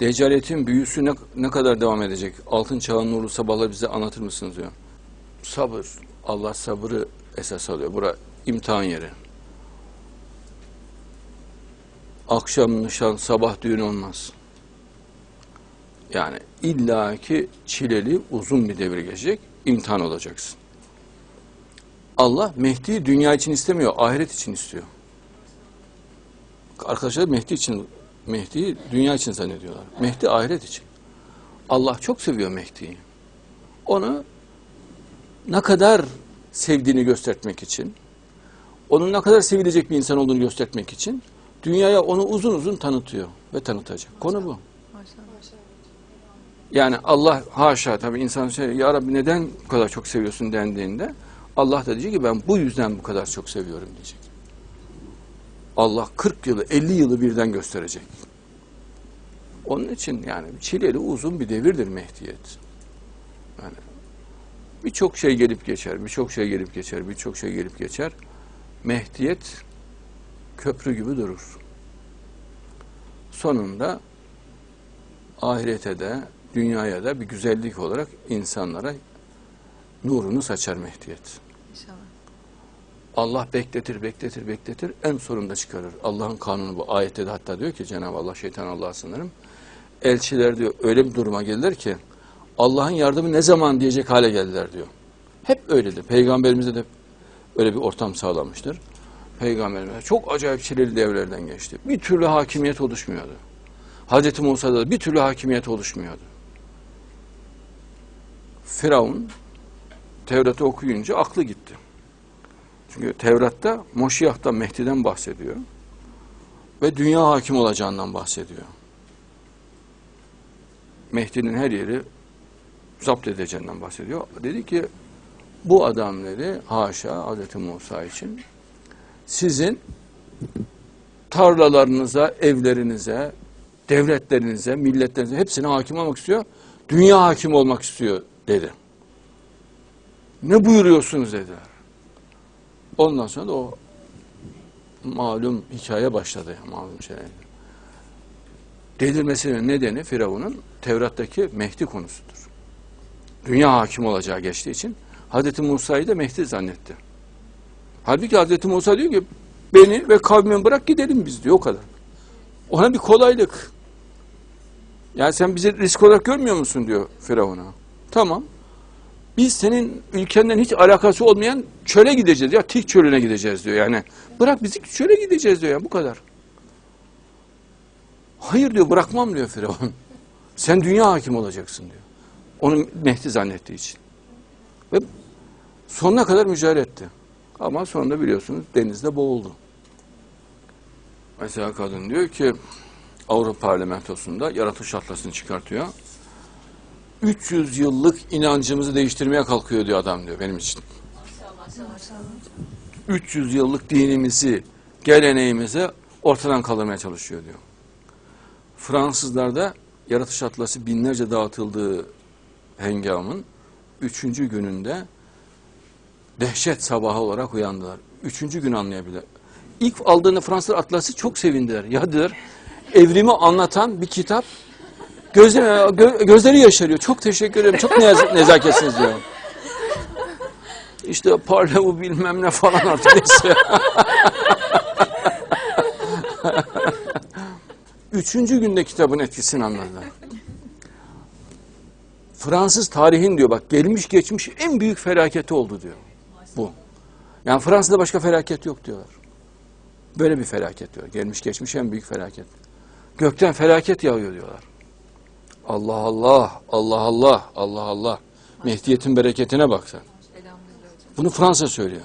Deccaliyetin büyüsü ne, ne kadar devam edecek? Altın çağın nurlu sabahları bize anlatır mısınız diyor. Sabır. Allah sabrı esas alıyor. Bura imtihan yeri. Akşam nişan, sabah düğün olmaz. Yani illaki çileli uzun bir devir geçecek, imtihan olacaksın. Allah Mehdi'yi dünya için istemiyor, ahiret için istiyor. Arkadaşlar Mehdi için, Mehdi'yi dünya için zannediyorlar. Mehdi ahiret için. Allah çok seviyor Mehdi'yi. Onu ne kadar sevdiğini göstermek için, onun ne kadar sevilecek bir insan olduğunu göstermek için dünyaya onu uzun uzun tanıtıyor ve tanıtacak. Konu bu. Yani Allah haşa tabii insan şey ya Rabbi neden bu kadar çok seviyorsun dendiğinde Allah da diyecek ki ben bu yüzden bu kadar çok seviyorum diyecek. Allah 40 yılı 50 yılı birden gösterecek. Onun için yani çileli uzun bir devirdir Mehdiyet. Yani birçok şey gelip geçer, birçok şey gelip geçer, birçok şey gelip geçer. Mehdiyet köprü gibi durur. Sonunda ahirete de dünyaya da bir güzellik olarak insanlara nurunu saçar Mehdiyet. İnşallah. Allah bekletir, bekletir, bekletir. En sonunda çıkarır. Allah'ın kanunu bu. Ayette de hatta diyor ki Cenab-ı Allah şeytan Allah'a sınırım. Elçiler diyor öyle bir duruma geldiler ki Allah'ın yardımı ne zaman diyecek hale geldiler diyor. Hep öyledir. Peygamberimize de öyle bir ortam sağlamıştır. Peygamberimiz çok acayip çileli devlerden geçti. Bir türlü hakimiyet oluşmuyordu. Hazreti Musa'da da bir türlü hakimiyet oluşmuyordu. Firavun Tevrat'ı okuyunca aklı gitti. Çünkü Tevrat'ta Moşiyah'tan Mehdi'den bahsediyor. Ve dünya hakim olacağından bahsediyor. Mehdi'nin her yeri zapt edeceğinden bahsediyor. Dedi ki bu adam dedi haşa Hz. Musa için sizin tarlalarınıza, evlerinize, devletlerinize, milletlerinize hepsine hakim olmak istiyor. Dünya hakim olmak istiyor dedi. Ne buyuruyorsunuz dediler. Ondan sonra da o malum hikaye başladı. Malum şey. Delirmesinin nedeni Firavun'un Tevrat'taki Mehdi konusudur. Dünya hakim olacağı geçtiği için Hazreti Musa'yı da Mehdi zannetti. Halbuki Hazreti Musa diyor ki beni ve kavmimi bırak gidelim biz diyor o kadar. Ona bir kolaylık. Yani sen bizi risk olarak görmüyor musun diyor Firavun'a. Tamam. Biz senin ülkenden hiç alakası olmayan çöle gideceğiz ya Tik çölüne gideceğiz diyor yani. Bırak bizi çöle gideceğiz diyor ya bu kadar. Hayır diyor bırakmam diyor Firavun. Sen dünya hakim olacaksın diyor. Onu Mehdi zannettiği için. Ve sonuna kadar mücadele etti. Ama sonunda biliyorsunuz denizde boğuldu. Mesela kadın diyor ki Avrupa Parlamentosu'nda yaratış atlasını çıkartıyor. 300 yıllık inancımızı değiştirmeye kalkıyor diyor adam diyor benim için. 300 yıllık dinimizi, geleneğimizi ortadan kaldırmaya çalışıyor diyor. Fransızlarda yaratış atlası binlerce dağıtıldığı hengamın üçüncü gününde dehşet sabahı olarak uyandılar. Üçüncü gün anlayabilir. İlk aldığında Fransız atlası çok sevindiler. Ya dediler, evrimi anlatan bir kitap Gözleri, gö, gözleri yaşarıyor. Çok teşekkür ederim. Çok nez, nezaketsiniz diyor. İşte parlevu bilmem ne falan artık neyse. Üçüncü günde kitabın etkisini anladılar. Fransız tarihin diyor bak gelmiş geçmiş en büyük felaketi oldu diyor. Bu. Yani Fransa'da başka felaket yok diyorlar. Böyle bir felaket diyor. Gelmiş geçmiş en büyük felaket. Gökten felaket yağıyor diyorlar. Allah Allah, Allah Allah, Allah Allah. Mehdiyetin bereketine bak sen. Bunu Fransa söylüyor.